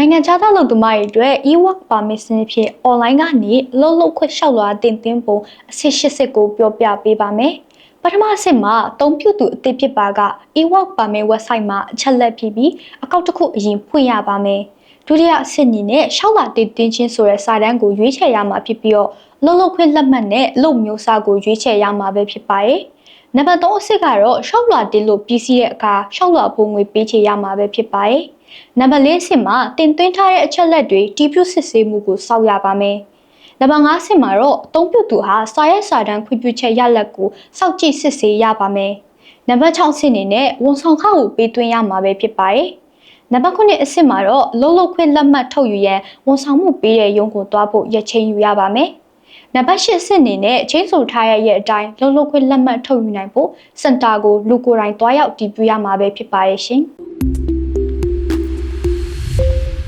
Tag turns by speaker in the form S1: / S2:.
S1: နိုင်ငံခြားသားလုပ်သမားတွေအတွက် e-work permit စနစ်ဖြင့် online ကနေအလုပ်လုပ်ခွင့်လျှောက်လွှာတင်သွင်းပုံအဆင့်80ကိုပြောပြပေးပါမယ်။ပထမအဆင့်မှာအသုံးပြုသူအသစ်ဖြစ်ပါက e-work permit website မှာအချက်လက်ဖြစ်ပြီးအကောင့်တစ်ခုအရင်ဖွင့်ရပါမယ်။ဒုတိယအဆင့်အနေနဲ့လျှောက်လွှာတင်သွင်းခြင်းဆိုတဲ့စာတမ်းကိုရွေးချယ်ရမှာဖြစ်ပြီးတော့အလုပ်လုပ်ခွင့်လက်မှတ်နဲ့အလုပ်မျိုးစားကိုရွေးချယ်ရမှာပဲဖြစ်ပါတယ်။နံပါတ်3အဆင့်ကတော့လျှောက်လွှာတင်လို့ပြီးစီးတဲ့အခါလျှောက်လွှာပုံငွေပေးချေရမှာပဲဖြစ်ပါတယ်။ နံပါတ်4ဆင့်မှာတင်သွင်းထားတဲ့အချက်လက်တွေတီးပြုစစ်ဆေးမှုကိုစောင့်ရပါမယ်။နံပါတ်5ဆင့်မှာတော့အသုံးပြုသူဟာစာရဲစာတမ်းခွင့်ပြုချက်ရလက်ကိုစောင့်ကြည့်စစ်ဆေးရပါမယ်။နံပါတ်6ဆင့်အနေနဲ့ဝန်ဆောင်ခကိုပေးသွင်းရမှာပဲဖြစ်ပါတယ်။နံပါတ်9အဆင့်မှာတော့လုံလုံခွင့်လက်မှတ်ထုတ်ယူရန်ဝန်ဆောင်မှုပေးတဲ့ရုံးကိုတွားဖို့ရက်ချိန်ယူရပါမယ်။နံပါတ်10အဆင့်အနေနဲ့ချင်းဆိုထားရရဲ့အတိုင်းလုံလုံခွင့်လက်မှတ်ထုတ်ယူနိုင်ဖို့စင်တာကိုလူကိုယ်တိုင်တွားရောက်တည်ပြုရမှာပဲဖြစ်ပါရဲ့ရှင်။